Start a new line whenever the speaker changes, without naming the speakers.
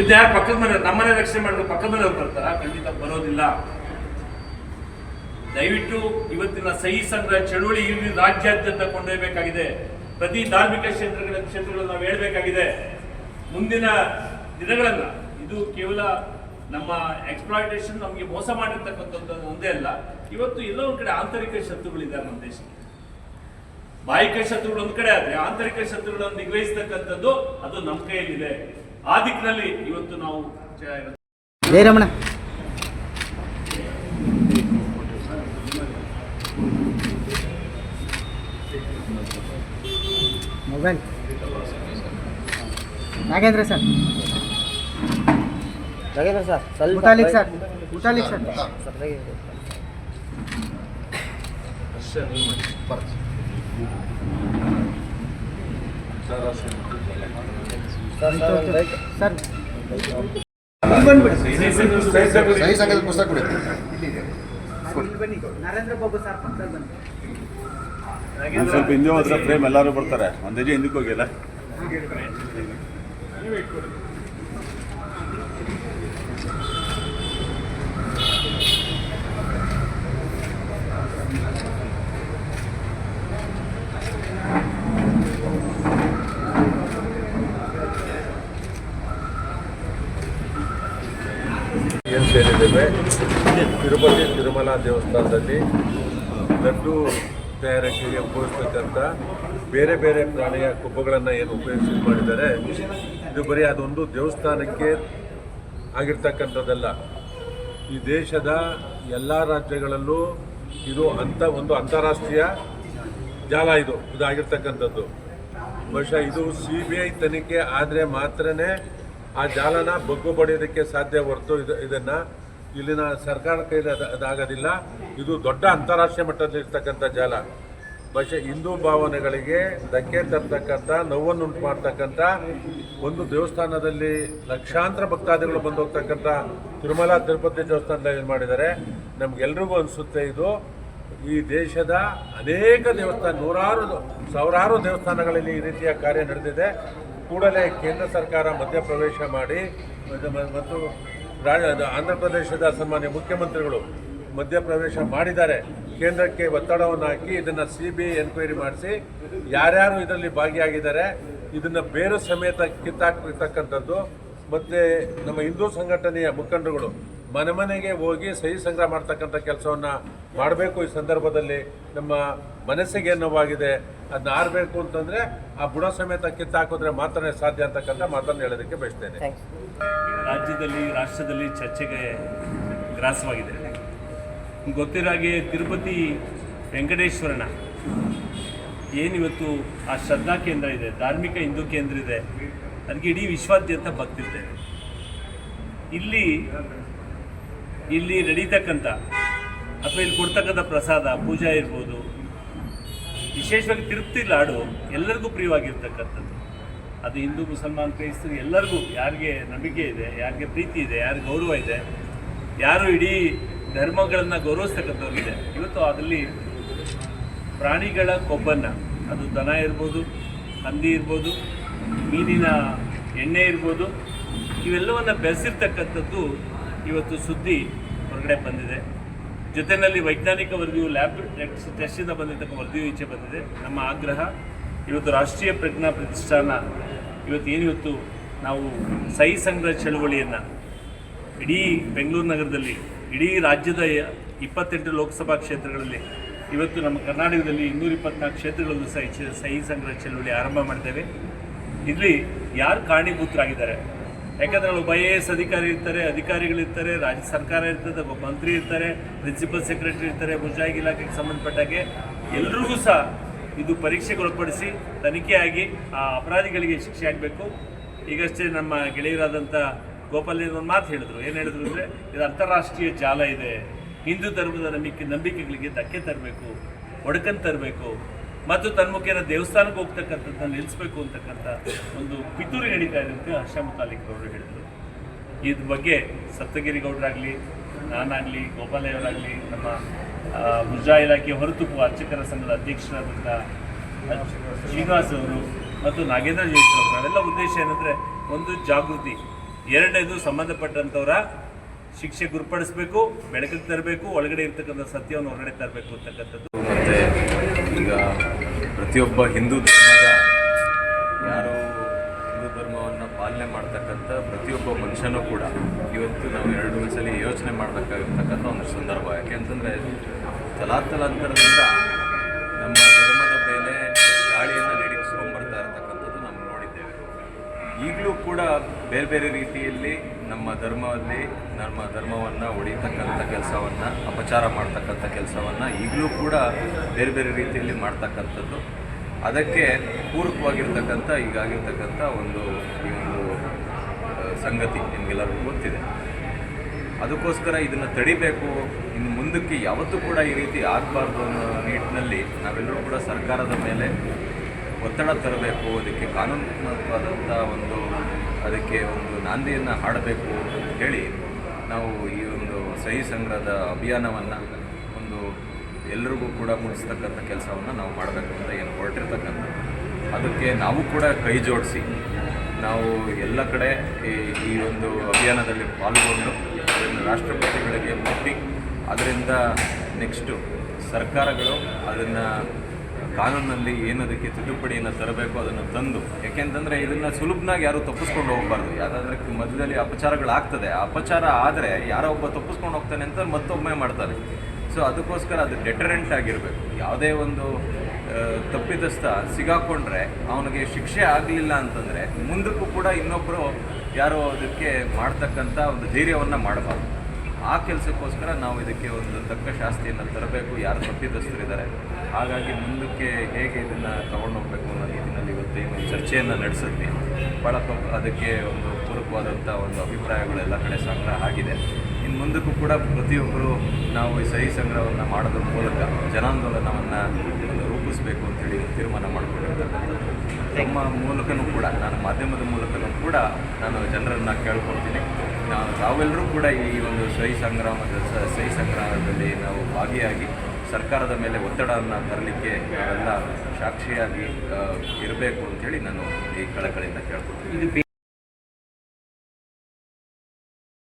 ಇದನ್ನ ಯಾರು ಪಕ್ಕದ ಮನೆ ನಮ್ಮನೆ ರಕ್ಷಣೆ ಮಾಡಿದ್ರು ಪಕ್ಕದ ಮನೆ ಬರ್ತಾರ? ಖಂಡಿತ ಬರೋದಿಲ್ಲ. ದಯವಿಟ್ಟು ಇವತ್ತಿನ ಸಹಿ ಸಂಗ್ರಹ ಚಳುವಳಿ ಇಲ್ಲಿ ರಾಜ್ಯಾದ್ಯಂತ ಕೊಂಡೊಯ್ಯಬೇಕಾಗಿದೆ. ಪ್ರತಿ ಧಾರ್ಮಿಕ ಕ್ಷೇತ್ರಗಳ ಕ್ಷೇತ್ರಗಳನ್ನು ನಾವು ಹೇಳ್ಬೇಕಾಗಿದೆ. ಮುಂದಿನ ದಿನಗಳಲ್ಲ, ಇದು ಕೇವಲ ನಮ್ಮ ಎಕ್ಸ್ಪ್ಲಾಯಿಟೇಷನ್ ನಮಗೆ ಮೋಸ ಮಾಡಿರ್ತಕ್ಕಂಥದ್ದು ಒಂದೇ ಅಲ್ಲ. ಇವತ್ತು ಎಲ್ಲೋ ಒಂದ್ ಕಡೆ ಆಂತರಿಕ ಶತ್ರುಗಳಿದ್ದಾರೆ ನಮ್ಮ ದೇಶಕ್ಕೆ. ಬಾಹಿಕ ಶತ್ರುಗಳು ಒಂದ್ ಕಡೆ ಆದ್ರೆ ಆಂತರಿಕ ಶತ್ರುಗಳನ್ನು ನಿಗ್ರಹಿಸತಕ್ಕಂಥದ್ದು ಅದು ನಮ್ಮ ಕೈಯಲ್ಲಿದೆ. ಆ ದಿಕ್ಕಿನಲ್ಲಿ ಇವತ್ತು ನಾವು
Jayaramana mobile. Nagendra sir.
Nagendra sir ಸ್ವಲ್ಪ
Muthalik sir Muthalik sir.
Sir. Sir. ಬರ್ತೀನಿ.
ಸರ್
ಸ್ವಲ್ಪ ಹಿಂದೆ ಹೋದ್ರೆ ಫ್ರೇಮ್ ಎಲ್ಲರೂ ಬರ್ತಾರೆ. ಒಂದೇ ಹಿಂದಕ್ಕೆ ಹೋಗಿಲ್ಲ.
ಸೇರಿದ್ದೇವೆ. ತಿರುಪತಿ ತಿರುಮಲ ದೇವಸ್ಥಾನದಲ್ಲಿ ಲಡ್ಡು ತಯಾರಿಕೆಗೆ ಉಪಯೋಗಿಸ್ತಕ್ಕಂಥ ಬೇರೆ ಬೇರೆ ಪ್ರಾಣಿಯ ಕೊಬ್ಬುಗಳನ್ನು ಏನು ಉಪಯೋಗಿಸಿ ಮಾಡಿದ್ದಾರೆ. ಇದು ಬರೀ ಅದೊಂದು ದೇವಸ್ಥಾನಕ್ಕೆ ಆಗಿರ್ತಕ್ಕಂಥದ್ದಲ್ಲ. ಈ ದೇಶದ ಎಲ್ಲ ರಾಜ್ಯಗಳಲ್ಲೂ ಇದು ಅಂತ ಒಂದು ಅಂತಾರಾಷ್ಟ್ರೀಯ ಜಾಲ ಇದು. ಇದಾಗಿರ್ತಕ್ಕಂಥದ್ದು ಬಹುಶಃ ಇದು ಸಿ ಬಿ ಐ ತನಿಖೆ ಆದರೆ ಮಾತ್ರನೇ ಆ ಜಾಲನ ಬಗ್ಗು ಬಡಿಯೋದಕ್ಕೆ ಸಾಧ್ಯ ಹೊರತು ಇದು ಇದನ್ನು ಇಲ್ಲಿನ ಸರ್ಕಾರ ಕೈಲಿ ಅದು ಅದಾಗೋದಿಲ್ಲ. ಇದು ದೊಡ್ಡ ಅಂತಾರಾಷ್ಟ್ರೀಯ ಮಟ್ಟದಲ್ಲಿ ಇರ್ತಕ್ಕಂಥ ಜಾಲ. ಬಹುಶಃ ಹಿಂದೂ ಭಾವನೆಗಳಿಗೆ ಧಕ್ಕೆ ತರ್ತಕ್ಕಂಥ, ನೋವನ್ನುಂಟು ಮಾಡ್ತಕ್ಕಂಥ, ಒಂದು ದೇವಸ್ಥಾನದಲ್ಲಿ ಲಕ್ಷಾಂತರ ಭಕ್ತಾದಿಗಳು ಬಂದು ಹೋಗ್ತಕ್ಕಂಥ ತಿರುಮಲ ತಿರುಪತಿ ದೇವಸ್ಥಾನದಲ್ಲಿ ಏನು ಮಾಡಿದ್ದಾರೆ. ನಮಗೆಲ್ರಿಗೂ ಅನಿಸುತ್ತೆ ಇದು. ಈ ದೇಶದ ಅನೇಕ ದೇವಸ್ಥಾನ, ನೂರಾರು, ಸಾವಿರಾರು ದೇವಸ್ಥಾನಗಳಲ್ಲಿ ಈ ರೀತಿಯ ಕಾರ್ಯ ನಡೆದಿದೆ. ಕೂಡಲೇ ಕೇಂದ್ರ ಸರ್ಕಾರ ಮಧ್ಯಪ್ರವೇಶ ಮಾಡಿ ಮತ್ತು- ರಾಜ ಆಂಧ್ರ ಪ್ರದೇಶದ ಸನ್ಮಾನ್ಯ ಮುಖ್ಯಮಂತ್ರಿಗಳು ಮಧ್ಯಪ್ರವೇಶ ಮಾಡಿದ್ದಾರೆ. ಕೇಂದ್ರಕ್ಕೆ ಒತ್ತಡವನ್ನು ಹಾಕಿ ಇದನ್ನು ಸಿ ಬಿ ಎನ್ಕ್ವೈರಿ ಮಾಡಿಸಿ ಯಾರ್ಯಾರು ಇದರಲ್ಲಿ ಭಾಗಿಯಾಗಿದ್ದಾರೆ, ಇದನ್ನು ಬೇರು ಸಮೇತ ಕಿತ್ತಾಕ್ತಕ್ಕಂಥದ್ದು ಮತ್ತು ನಮ್ಮ ಹಿಂದೂ ಸಂಘಟನೆಯ ಮುಖಂಡರುಗಳು ಮನೆ ಮನೆಗೆ ಹೋಗಿ ಸಹಿ ಸಂಗ್ರಹ ಮಾಡ್ತಕ್ಕಂಥ ಕೆಲಸವನ್ನು ಮಾಡಬೇಕು ಈ ಸಂದರ್ಭದಲ್ಲಿ ನಮ್ಮ ಮನಸ್ಸಿಗೆ ನೋವಾಗಿದೆ. ಅದನ್ನ ಆರಬೇಕು ಅಂತಂದರೆ ಆ ಬುಡ ಸಮೇತ ಕಿತ್ತಾಕಿದ್ರೆ ಮಾತ್ರ ಸಾಧ್ಯ ಅಂತಕ್ಕಂಥ ಮಾತನ್ನು ಹೇಳೋದಕ್ಕೆ ಬಯಸ್ತೇನೆ.
ರಾಜ್ಯದಲ್ಲಿ ರಾಷ್ಟ್ರದಲ್ಲಿ ಚರ್ಚೆಗೆ ಗ್ರಾಸವಾಗಿದೆ. ಗೊತ್ತಿರೋ ಹಾಗೆ ತಿರುಪತಿ ವೆಂಕಟೇಶ್ವರನ ಏನಿವತ್ತು ಆ ಶ್ರದ್ಧಾ ಕೇಂದ್ರ ಇದೆ ಧಾರ್ಮಿಕ ಹಿಂದೂ ಕೇಂದ್ರ ಇದೆ ಅದಕ್ಕೆ ಇಡೀ ವಿಶ್ವಾದ್ಯಂತ ಭಕ್ತಿದೆ ಇಲ್ಲಿ ಇಲ್ಲಿ ನಡೀತಕ್ಕಂಥ ಅಥವಾ ಇಲ್ಲಿ ಕೊಡ್ತಕ್ಕಂಥ ಪ್ರಸಾದ, ಪೂಜಾ ಇರ್ಬೋದು. ವಿಶೇಷವಾಗಿ ತಿರುಪ್ತಿ ಲಾಡು ಎಲ್ಲರಿಗೂ ಪ್ರಿಯವಾಗಿರ್ತಕ್ಕಂಥದ್ದು. ಅದು ಹಿಂದೂ, ಮುಸಲ್ಮಾನ್, ಕ್ರೈಸ್ತರು ಎಲ್ಲರಿಗೂ ಯಾರಿಗೆ ನಂಬಿಕೆ ಇದೆ, ಯಾರಿಗೆ ಪ್ರೀತಿ ಇದೆ, ಯಾರಿಗೆ ಗೌರವ ಇದೆ, ಯಾರು ಇಡೀ ಧರ್ಮಗಳನ್ನು ಗೌರವಿಸ್ತಕ್ಕಂಥವ್ರಿಗಿದೆ. ಇವತ್ತು ಅದರಲ್ಲಿ ಪ್ರಾಣಿಗಳ ಕೊಬ್ಬನ್ನು, ಅದು ದನ ಇರ್ಬೋದು, ಹಂದಿ ಇರ್ಬೋದು, ಮೀನಿನ ಎಣ್ಣೆ ಇರ್ಬೋದು, ಇವೆಲ್ಲವನ್ನು ಬೆರೆಸಿರ್ತಕ್ಕಂಥದ್ದು ಇವತ್ತು ಸುದ್ದಿ ಹೊರಗಡೆ ಬಂದಿದೆ. ಜೊತೆಯಲ್ಲಿ ವೈಜ್ಞಾನಿಕ ವರದಿಯು ಲ್ಯಾಬ್ ಟೆಸ್ಟಿಂದ ಬಂದಿರತಕ್ಕ ವರದಿಯು ಈಚೆ ಬಂದಿದೆ. ನಮ್ಮ ಆಗ್ರಹ, ಇವತ್ತು ರಾಷ್ಟ್ರೀಯ ಪ್ರಜ್ಞಾ ಪ್ರತಿಷ್ಠಾನ, ಇವತ್ತು ಏನಿವತ್ತು ನಾವು ಸಹಿ ಸಂಗ್ರಹ ಚಳುವಳಿಯನ್ನು ಇಡೀ ಬೆಂಗಳೂರು ನಗರದಲ್ಲಿ, ಇಡೀ ರಾಜ್ಯದ ಇಪ್ಪತ್ತೆಂಟು ಲೋಕಸಭಾ ಕ್ಷೇತ್ರಗಳಲ್ಲಿ, ಇವತ್ತು ನಮ್ಮ ಕರ್ನಾಟಕದಲ್ಲಿ ಇನ್ನೂರ ಇಪ್ಪತ್ನಾಲ್ಕು ಕ್ಷೇತ್ರಗಳಲ್ಲೂ ಸಹ ಸಹಿ ಸಂಗ್ರಹ ಚಳುವಳಿ ಆರಂಭ ಮಾಡಿದ್ದೇವೆ. ಇಲ್ಲಿ ಯಾರು ಕಾರಣೀಭೂತರಾಗಿದ್ದಾರೆ? ಯಾಕಂದರೆ ಒಬ್ಬ ಐ ಎ ಎಸ್ ಅಧಿಕಾರಿ ಇರ್ತಾರೆ ಅಧಿಕಾರಿಗಳಿರ್ತಾರೆ ರಾಜ್ಯ ಸರ್ಕಾರ ಇರ್ತದೆ ಮಂತ್ರಿ ಇರ್ತಾರೆ ಪ್ರಿನ್ಸಿಪಲ್ ಸೆಕ್ರೆಟರಿ ಇರ್ತಾರೆ ಮುಜಾಯಿ ಇಲಾಖೆಗೆ ಸಂಬಂಧಪಟ್ಟಾಗೆ ಎಲ್ರಿಗೂ ಸಹ ಇದು ಪರೀಕ್ಷೆಗೆ ಒಳಪಡಿಸಿ ತನಿಖೆಯಾಗಿ ಆ ಅಪರಾಧಿಗಳಿಗೆ ಶಿಕ್ಷೆ ಆಗಬೇಕು. ಈಗಷ್ಟೇ ನಮ್ಮ ಗೆಳೆಯರಾದಂಥ ಒಂದು ಮಾತು ಹೇಳಿದ್ರು. ಏನು ಹೇಳಿದ್ರು ಅಂದರೆ, ಇದು ಅಂತಾರಾಷ್ಟ್ರೀಯ ಜಾಲ ಇದೆ. ಹಿಂದೂ ಧರ್ಮದ ನಂಬಿಕೆ ನಂಬಿಕೆಗಳಿಗೆ ಧಕ್ಕೆ ತರಬೇಕು, ಒಡಕನ್ ತರಬೇಕು. ಮತ್ತು ತನ್ಮುಖೇನ ದೇವಸ್ಥಾನಕ್ಕೆ ಹೋಗ್ತಕ್ಕಂಥದ್ದನ್ನ ನಿಲ್ಲಿಸಬೇಕು ಅಂತಕ್ಕಂಥ ಒಂದು ಪಿತೂರಿ ನಡೀತಾ ಇದೆ ಅಂತ ಹರ್ಷ ಮುತಾಲಿಕ್ ಅವರು ಹೇಳಿದರು. ಇದ್ರ ಬಗ್ಗೆ ಸಪ್ತಗಿರಿ ಗೌಡರಾಗಲಿ, ನಾನಾಗಲಿ, ಗೋಪಾಲಯ್ಯವರಾಗಲಿ, ನಮ್ಮ ಮುಜಾ ಇಲಾಖೆ ಹೊರತುಪು ಅರ್ಚಕರ ಸಂಘದ ಅಧ್ಯಕ್ಷರಾದಂಥ ಶ್ರೀನಿವಾಸ್ ಅವರು ಮತ್ತು ನಾಗೇಂದ್ರ ಜೋಶಿ ಅವರು ಅವೆಲ್ಲ ಉದ್ದೇಶ ಏನಂದರೆ ಒಂದು ಜಾಗೃತಿ. ಎರಡನೇದು ಸಂಬಂಧಪಟ್ಟಂಥವರ ಶಿಕ್ಷೆ ಗುರುಪಡಿಸಬೇಕು, ಬೆಳಕಿಗೆ ತರಬೇಕು, ಒಳಗಡೆ ಇರ್ತಕ್ಕಂಥ ಸತ್ಯವನ್ನು ಹೊರಗಡೆ ತರಬೇಕು ಅಂತಕ್ಕಂಥದ್ದು.
ಈಗ ಪ್ರತಿಯೊಬ್ಬ ಹಿಂದೂ ಧರ್ಮದ ಯಾರು ಹಿಂದೂ ಧರ್ಮವನ್ನು ಪಾಲನೆ ಮಾಡ್ತಕ್ಕಂಥ ಪ್ರತಿಯೊಬ್ಬ ಮನುಷ್ಯನೂ ಕೂಡ ಇವತ್ತು ನಾವು ಎರಡು ಸಲ ಯೋಚನೆ ಮಾಡಬೇಕಾಗಿರ್ತಕ್ಕಂಥ ಒಂದು ಸಂದರ್ಭ. ಯಾಕೆಂತಂದರೆ ತಲಾತಲಾಂತರದಿಂದ ನಮ್ಮ ಕೂಡ ಬೇರೆ ಬೇರೆ ರೀತಿಯಲ್ಲಿ ನಮ್ಮ ಧರ್ಮದಲ್ಲಿ ನಮ್ಮ ಧರ್ಮವನ್ನು ಹೊಡಿತಕ್ಕಂಥ ಕೆಲಸವನ್ನು, ಅಪಚಾರ ಮಾಡ್ತಕ್ಕಂಥ ಕೆಲಸವನ್ನು ಈಗಲೂ ಕೂಡ ಬೇರೆ ಬೇರೆ ರೀತಿಯಲ್ಲಿ ಮಾಡ್ತಕ್ಕಂಥದ್ದು. ಅದಕ್ಕೆ ಪೂರಕವಾಗಿರ್ತಕ್ಕಂಥ, ಈಗಾಗಿರ್ತಕ್ಕಂಥ ಒಂದು ಈ ಒಂದು ಸಂಗತಿ ನಿಮಗೆಲ್ಲರಿಗೂ ಗೊತ್ತಿದೆ. ಅದಕ್ಕೋಸ್ಕರ ಇದನ್ನು ತಡಿಬೇಕು. ಇನ್ನು ಮುಂದಕ್ಕೆ ಯಾವತ್ತೂ ಕೂಡ ಈ ರೀತಿ ಆಗಬಾರ್ದು ಅನ್ನೋ ನಿಟ್ಟಿನಲ್ಲಿ ನಾವೆಲ್ಲರೂ ಕೂಡ ಸರ್ಕಾರದ ಮೇಲೆ ಒತ್ತಡ ತರಬೇಕು. ಅದಕ್ಕೆ ಕಾನೂನಾತ್ಮಕವಾದಂಥ ಒಂದು ಅದಕ್ಕೆ ಒಂದು ನಾಂದಿಯನ್ನು ಹಾಡಬೇಕು ಅಂತ ಹೇಳಿ ನಾವು ಈ ಒಂದು ಸಹಿ ಸಂಗ್ರಹದ ಅಭಿಯಾನವನ್ನು ಒಂದು ಎಲ್ಲರಿಗೂ ಕೂಡ ಮುಗಿಸ್ತಕ್ಕಂಥ ಕೆಲಸವನ್ನು ನಾವು ಮಾಡಬೇಕು ಅಂತ ಏನು ಹೊರಟಿರ್ತಕ್ಕಂಥ. ಅದಕ್ಕೆ ನಾವು ಕೂಡ ಕೈ ಜೋಡಿಸಿ ನಾವು ಎಲ್ಲ ಕಡೆ ಈ ಒಂದು ಅಭಿಯಾನದಲ್ಲಿ ಪಾಲ್ಗೊಂಡು ಅದನ್ನು ರಾಷ್ಟ್ರಪತಿಗಳಿಗೆ ಮುಟ್ಟಿ ಅದರಿಂದ ನೆಕ್ಸ್ಟು ಸರ್ಕಾರಗಳು ಅದನ್ನು ಕಾನೂನಲ್ಲಿ ಏನದಕ್ಕೆ ತಿದ್ದುಪಡಿಯನ್ನು ತರಬೇಕು ಅದನ್ನು ತಂದು, ಯಾಕೆಂತಂದರೆ ಇದನ್ನು ಸುಲಭನಾಗಿ ಯಾರು ತಪ್ಪಿಸ್ಕೊಂಡು ಹೋಗಬಾರ್ದು. ಯಾವುದಾದ್ರೆ ಮಧ್ಯದಲ್ಲಿ ಅಪಚಾರಗಳಾಗ್ತದೆ ಅಪಚಾರ ಆದರೆ ಯಾರೋ ಒಬ್ಬ ತಪ್ಪಿಸ್ಕೊಂಡು ಹೋಗ್ತಾನೆ ಅಂತ ಮತ್ತೊಮ್ಮೆ ಮಾಡ್ತಾರೆ. ಸೊ ಅದಕ್ಕೋಸ್ಕರ ಅದು ಡೆಟರೆಂಟ್ ಆಗಿರಬೇಕು. ಯಾವುದೇ ಒಂದು ತಪ್ಪಿತಸ್ಥ ಸಿಗಾಕೊಂಡ್ರೆ ಅವನಿಗೆ ಶಿಕ್ಷೆ ಆಗಲಿಲ್ಲ ಅಂತಂದರೆ ಮುಂದಕ್ಕೂ ಕೂಡ ಇನ್ನೊಬ್ಬರು ಯಾರೋ ಅದಕ್ಕೆ ಮಾಡ್ತಕ್ಕಂಥ ಒಂದು ಧೈರ್ಯವನ್ನು ಮಾಡಬಾರ್ದು. ಆ ಕೆಲಸಕ್ಕೋಸ್ಕರ ನಾವು ಇದಕ್ಕೆ ಒಂದು ತಕ್ಕ ಶಾಸ್ತಿಯನ್ನು ತರಬೇಕು. ಯಾರು ತಪ್ಪಿತಸ್ಥರಿದ್ದಾರೆ. ಹಾಗಾಗಿ ಮುಂದಕ್ಕೆ ಹೇಗೆ ಇದನ್ನು ತಗೊಂಡೋಗ್ಬೇಕು ಅನ್ನೋ ನಿಟ್ಟಿನಲ್ಲಿ ಇವತ್ತು ಈ ಒಂದು ಚರ್ಚೆಯನ್ನು ನಡೆಸಿದ್ವಿ ಭಾಳ ಅದಕ್ಕೆ ಒಂದು ಪೂರಕವಾದಂಥ ಒಂದು ಅಭಿಪ್ರಾಯಗಳೆಲ್ಲ ಕಡೆ ಸಂಗ್ರಹ ಆಗಿದೆ. ಇನ್ನು ಮುಂದಕ್ಕೂ ಕೂಡ ಪ್ರತಿಯೊಬ್ಬರು ನಾವು ಈ ಸಹಿ ಸಂಗ್ರಹವನ್ನು ಮಾಡೋದ್ರ ಮೂಲಕ ಜನಾಂದೋಲನವನ್ನು ರೂಪಿಸಬೇಕು ಅಂತೇಳಿ ತೀರ್ಮಾನ ಮಾಡಿಕೊಂಡಿರ್ತಕ್ಕಂಥದ್ದು. ತಮ್ಮ ಮೂಲಕನೂ ಕೂಡ ನಾನು ಮಾಧ್ಯಮದ ಮೂಲಕನೂ ಕೂಡ ನಾನು ಜನರನ್ನು ಕೇಳ್ಕೊಳ್ತೀನಿ. ನಾವು ತಾವೆಲ್ಲರೂ ಕೂಡ ಈ ಒಂದು ಸಹಿ ಸಂಗ್ರಾಮದ ಸಹಿ ಸಂಗ್ರಾಮದಲ್ಲಿ ನಾವು ಭಾಗಿಯಾಗಿ ಸರ್ಕಾರದ ಮೇಲೆ ಒತ್ತಡವನ್ನು ತರಲಿಕ್ಕೆ ನಾವೆಲ್ಲ ಸಾಕ್ಷಿಯಾಗಿ ಇರಬೇಕು ಅಂತೇಳಿ ನಾನು ಈ ಕಳಕಳಿಯಿಂದ ಕೇಳ್ಕೊಳ್ತೀನಿ.
ಇದು